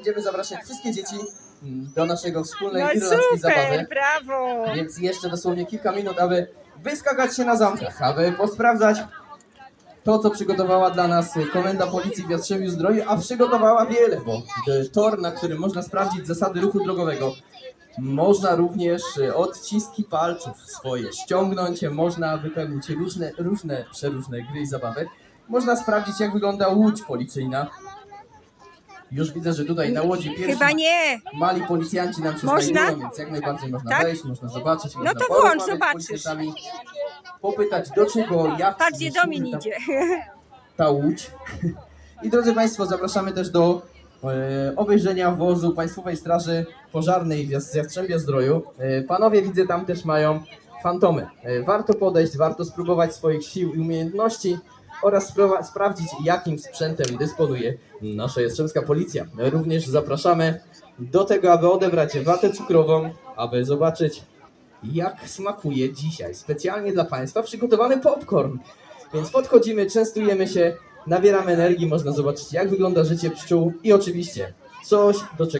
będziemy zapraszać wszystkie dzieci mm, do naszego wspólnej No irlandzkiej zabawy. super, brawo! Więc jeszcze dosłownie kilka minut, aby wyskakać się na zamkach, aby posprawdzać to, co przygotowała dla nas Komenda Policji w Jastrzębiu Zdroju, a przygotowała wiele, bo e, tor, na którym można sprawdzić zasady ruchu drogowego, można również e, odciski palców swoje ściągnąć, można wypełnić różne, różne, przeróżne gry i zabawy. Można sprawdzić, jak wygląda łódź policyjna. Już widzę, że tutaj na łodzi pierwsi Chyba nie. mali policjanci nam się Można? znajdują, więc jak najbardziej można Tak? wejść, można zobaczyć, No można to porozmawiać włącz, z zobaczysz. policjantami, popytać do czego, jak Patrz, gdzie służy Domin ta, idzie. ta łódź. I drodzy Państwo, zapraszamy też do e, obejrzenia wozu Państwowej Straży Pożarnej w Jas- Zdroju. E, panowie widzę tam też mają fantomy. E, warto podejść, warto spróbować swoich sił i umiejętności oraz spra- sprawdzić jakim sprzętem dysponuje nasza Jastrzębska Policja. Również zapraszamy do tego, aby odebrać watę cukrową, aby zobaczyć jak smakuje dzisiaj specjalnie dla Państwa przygotowany popcorn. Więc podchodzimy, częstujemy się, nabieramy energii, można zobaczyć jak wygląda życie pszczół i oczywiście coś, do czego